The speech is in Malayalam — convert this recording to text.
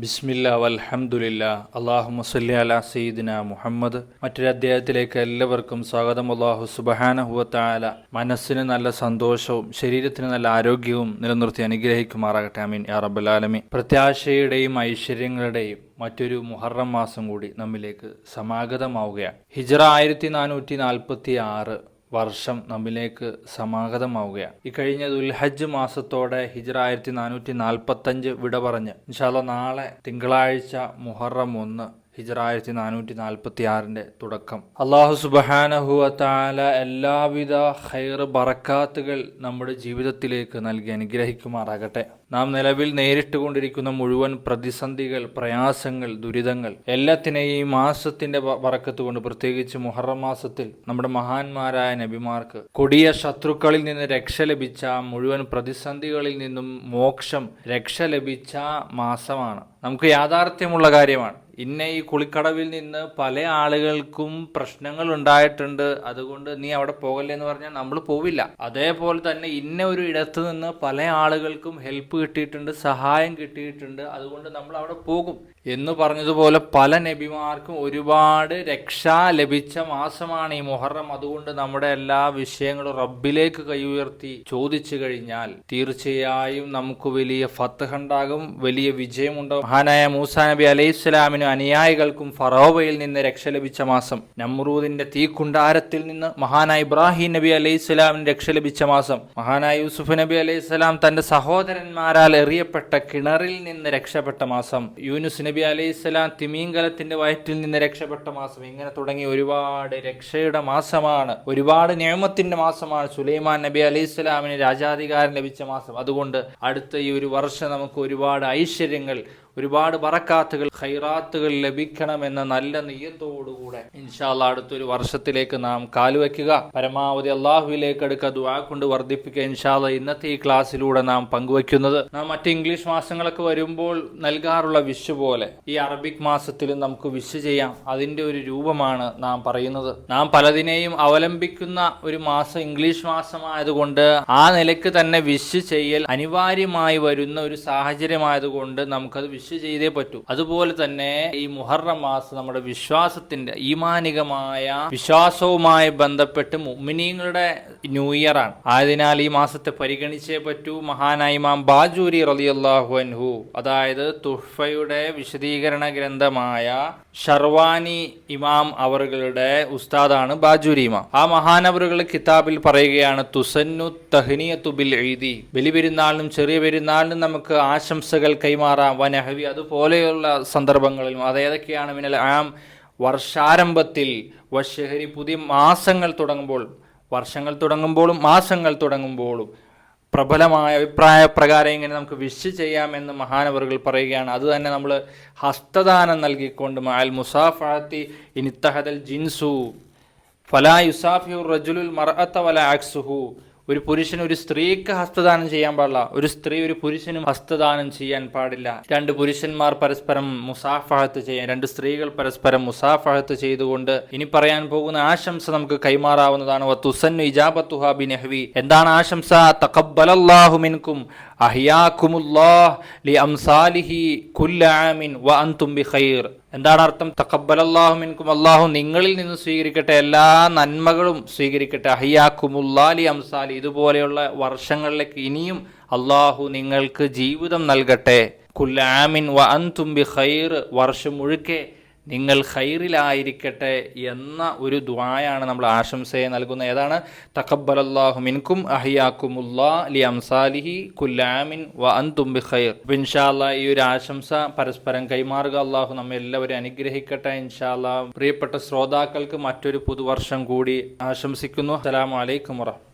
ബിസ്മില്ല വൽഹമുല്ല അള്ളാഹു മുസല്ലി അല സയ്യിദിന മുഹമ്മദ്. മറ്റൊരു അധ്യായത്തിലേക്ക് എല്ലാവർക്കും സ്വാഗതം. അള്ളാഹു സുബഹാനഹുവത്തായ മനസ്സിന് നല്ല സന്തോഷവും ശരീരത്തിന് നല്ല ആരോഗ്യവും നിലനിർത്തി അനുഗ്രഹിക്കുമാറാകട്ടെ. അമീൻ യാ റബ്ബുലാലമി പ്രത്യാശയുടെയും ഐശ്വര്യങ്ങളുടെയും മറ്റൊരു മുഹറം മാസം കൂടി നമ്മിലേക്ക് സമാഗതമാവുകയാണ്. ഹിജറ ആയിരത്തി നാനൂറ്റി നാൽപ്പത്തി ആറ് വർഷം നമ്മിലേക്ക് സമാഗതമാവുകയാണ്. ഇക്കഴിഞ്ഞ കഴിഞ്ഞ ദുൽഹജ്ജ് മാസത്തോടെ ഹിജ്റ ആയിരത്തി നാനൂറ്റി നാൽപ്പത്തഞ്ച് വിട പറഞ്ഞ്. ഇൻഷാല്ല നാളെ തിങ്കളാഴ്ച മുഹറം ഒന്ന് ഹിജ്റ ആയിരത്തി നാനൂറ്റി നാൽപ്പത്തി ആറിന്റെ തുടക്കം അള്ളാഹു സുബഹാനഹുവത്താല എല്ലാവിധ ഹൈർ ബറക്കാത്തുകൾ നമ്മുടെ ജീവിതത്തിലേക്ക് നൽകി അനുഗ്രഹിക്കുമാറാകട്ടെ. നാം നിലവിൽ നേരിട്ടുകൊണ്ടിരിക്കുന്ന മുഴുവൻ പ്രതിസന്ധികൾ പ്രയാസങ്ങൾ ദുരിതങ്ങൾ എല്ലാത്തിനെയും ഈ മാസത്തിന്റെ വറക്കത്ത് കൊണ്ട് പ്രത്യേകിച്ച് മുഹറം മാസത്തിൽ നമ്മുടെ മഹാന്മാരായ നബിമാർക്ക് കൊടിയ ശത്രുക്കളിൽ നിന്ന് രക്ഷ ലഭിച്ച മുഴുവൻ പ്രതിസന്ധികളിൽ നിന്നും മോക്ഷം രക്ഷ ലഭിച്ച മാസമാണ്. നമുക്ക് യാഥാർത്ഥ്യമുള്ള കാര്യമാണ്. ഇന്ന ഈ കുളിക്കടവിൽ നിന്ന് പല ആളുകൾക്കും പ്രശ്നങ്ങൾ ഉണ്ടായിട്ടുണ്ട്. അതുകൊണ്ട് നീ അവിടെ പോകല്ലേ എന്ന് പറഞ്ഞാൽ നമ്മൾ പോവില്ല. അതേപോലെ തന്നെ ഇന്ന ഒരു ഇടത്ത് നിന്ന് പല ആളുകൾക്കും ഹെൽപ്പ് കിട്ടിയിട്ടുണ്ട് സഹായം കിട്ടിയിട്ടുണ്ട്. അതുകൊണ്ട് നമ്മൾ അവിടെ പോകും. എന്ന് പറഞ്ഞതുപോലെ പല നബിമാർക്കും ഒരുപാട് രക്ഷ ലഭിച്ച മാസമാണ് ഈ മുഹറം. അതുകൊണ്ട് നമ്മുടെ എല്ലാ വിഷയങ്ങളും റബ്ബിലേക്ക് കൈ ഉയർത്തി ചോദിച്ചു കഴിഞ്ഞാൽ തീർച്ചയായും നമുക്ക് വലിയ ഫത്ത് ഉണ്ടാകും വലിയ വിജയമുണ്ടാകും. മഹാനായ മൂസ നബി അലൈഹി സ്വലാമിനും അനുയായികൾക്കും ഫറോവയിൽ നിന്ന് രക്ഷ ലഭിച്ച മാസം. നമ്രൂദിന്റെ തീക്കുണ്ടാരത്തിൽ നിന്ന് മഹാനായ ഇബ്രാഹിം നബി അലൈഹി സ്വലാമിന് രക്ഷ ലഭിച്ച മാസം. മഹാനായ യൂസുഫ് നബി അലൈഹി സ്വലാം തന്റെ സഹോദരന്മാരാൽ എറിയപ്പെട്ട കിണറിൽ നിന്ന് രക്ഷപ്പെട്ട മാസം. യൂനുസ് നബി അലൈഹി സ്വലാം തിമീങ്കലത്തിന്റെ വയറ്റിൽ നിന്ന് രക്ഷപ്പെട്ട മാസം. ഇങ്ങനെ തുടങ്ങി ഒരുപാട് രക്ഷയുടെ മാസമാണ്. ഒരുപാട് നിയമത്തിന്റെ മാസമാണ് സുലൈമാൻ നബി അലൈഹി സ്വലാമിന് രാജാധികാരം ലഭിച്ച മാസം. അതുകൊണ്ട് അടുത്ത ഈ ഒരു വർഷം നമുക്ക് ഒരുപാട് ഐശ്വര്യങ്ങൾ ഒരുപാട് ബറക്കാത്തുകൾ ഖൈറാത്തുകൾ ലഭിക്കണമെന്ന നല്ല നെയ്യത്തോടുകൂടെ ഇൻഷാല്ല അടുത്തൊരു വർഷത്തിലേക്ക് നാം കാലുവെക്കുക പരമാവധി അള്ളാഹുവിലേക്ക് അടുക്ക ദുആ കൊണ്ട് വർദ്ധിപ്പിക്കുക ഇൻഷാല്ല ഇന്നത്തെ ഈ ക്ലാസ്സിലൂടെ നാം പങ്കുവെക്കുന്നത് നാം മറ്റ് ഇംഗ്ലീഷ് മാസങ്ങളൊക്കെ വരുമ്പോൾ നൽകാറുള്ള വിഷ് പോലെ ഈ അറബിക് മാസത്തിലും നമുക്ക് വിഷ് ചെയ്യാം. അതിന്റെ ഒരു രൂപമാണ് നാം പറയുന്നത്. നാം പലതിനെയും അവലംബിക്കുന്ന ഒരു മാസം ഇംഗ്ലീഷ് മാസമായതുകൊണ്ട് ആ നിലയ്ക്ക് തന്നെ വിഷ് ചെയ്യൽ അനിവാര്യമായി വരുന്ന ഒരു സാഹചര്യമായതുകൊണ്ട് നമുക്കത് വിഷ് ചെയ്തേ പറ്റൂ. അതുപോലെ തന്നെ ഈ മുഹറം മാസം നമ്മുടെ വിശ്വാസത്തിന്റെ ഈമാനികമായ വിശ്വാസവുമായി ബന്ധപ്പെട്ട് മുഅ്മിനീങ്ങളുടെ ന്യൂ ഇയർ ആണ്. ആയതിനാൽ ഈ മാസത്തെ പരിഗണിച്ചേ പറ്റൂ. മഹാനായ ഇമാം ബാജൂരി റളിയല്ലാഹു അൻഹു അതായത് തുഹ്ഫയുടെ വിശദീകരണ ഗ്രന്ഥമായ ഷർവാനി ഇമാം അവറുകളുടെ ഉസ്താദാണ് ബാജൂരി ഇമാം. ആ മഹാനവറുകൾ കിതാബിൽ പറയുകയാണ് തുസന്നു തഹ്നിയത്തു ബിൽ ഈദി. ബലി പെരുന്നാളിനും ചെറിയ പെരുന്നാളിനും നമുക്ക് ആശംസകൾ കൈമാറാം. വനഹവി അതുപോലെയുള്ള സന്ദർഭങ്ങളിലും അതേതൊക്കെയാണ് മിനൽ ആം വർഷാരംഭത്തിൽ വഷഹരി പുതിയ മാസങ്ങൾ തുടങ്ങുമ്പോൾ വർഷങ്ങൾ തുടങ്ങുമ്പോഴും മാസങ്ങൾ തുടങ്ങുമ്പോഴും പ്രബലമായ അഭിപ്രായ പ്രകാരം ഇങ്ങനെ നമുക്ക് വിഷ് ചെയ്യാമെന്ന് മഹാനവറുകൾ പറയുകയാണ്. അത് തന്നെ നമ്മൾ ഹസ്തദാനം നൽകിക്കൊണ്ട് അൽ മുസാഫാത്തി ഇനിത്തഹദൽ ജിൻസു ഫലാ യുസാഫിഹു റജുലുൽ മർഅത്ത വല ആക്സുഹു ഒരു പുരുഷൻ ഒരു സ്ത്രീക്ക് ഹസ്തദാനം ചെയ്യാൻ പാടില്ല. ഒരു സ്ത്രീ ഒരു പുരുഷനും ഹസ്തദാനം ചെയ്യാൻ പാടില്ല. രണ്ട് പുരുഷന്മാർ പരസ്പരം മുസാഫഹത്ത് ചെയ്യാൻ രണ്ട് സ്ത്രീകൾ പരസ്പരം മുസാഫഹത്ത് ചെയ്തുകൊണ്ട് ഇനി പറയാൻ പോകുന്ന ആശംസ നമുക്ക് കൈമാറാവുന്നതാണ്. എന്താണ് ആശംസ? തഖബ്ബലല്ലാഹു മിൻകും. അഹിയാക്കുമുല്ലാഹ് ലി അംസാലിഹി കുല്ല ആമിൻ വ അൻതും ബി ഖൈർ. എന്താണ് അർത്ഥം? തക്കബലല്ലാഹുമിൻകും അള്ളാഹു നിങ്ങളിൽ നിന്ന് സ്വീകരിക്കട്ടെ എല്ലാ നന്മകളും സ്വീകരിക്കട്ടെ. അഹിയാക്കുമുല്ലാലി അംസാലി. ഇതുപോലെയുള്ള വർഷങ്ങളിലേക്ക് ഇനിയും അള്ളാഹു നിങ്ങൾക്ക് ജീവിതം നൽകട്ടെ. കുല്ലാമിൻ വ അൻതും ബി ഖൈർ. വർഷം മുഴുക്കെ നിങ്ങൾ ഖൈറിലായിരിക്കട്ടെ എന്ന ഒരു ദ്വായാണ് നമ്മൾ ആശംസയെ നൽകുന്ന ഏതാണ്? തഖബ്ബലല്ലാഹു മിൻകും അഹിയാക്കുമുല്ലാ ലി അംസാലിഹി കുല്ലാമിൻ വ അൻതും ബി ഖൈർ ഇൻഷാല്ല ഈ ഒരു ആശംസ പരസ്പരം കൈമാറുക. അള്ളാഹു നമ്മെ എല്ലാവരും അനുഗ്രഹിക്കട്ടെ. ഇൻഷാല്ല പ്രിയപ്പെട്ട ശ്രോതാക്കൾക്ക് മറ്റൊരു പുതുവർഷം കൂടി ആശംസിക്കുന്നു. അസ്സലാമു അലൈക്കും വറഹ്മത്തുള്ളാഹി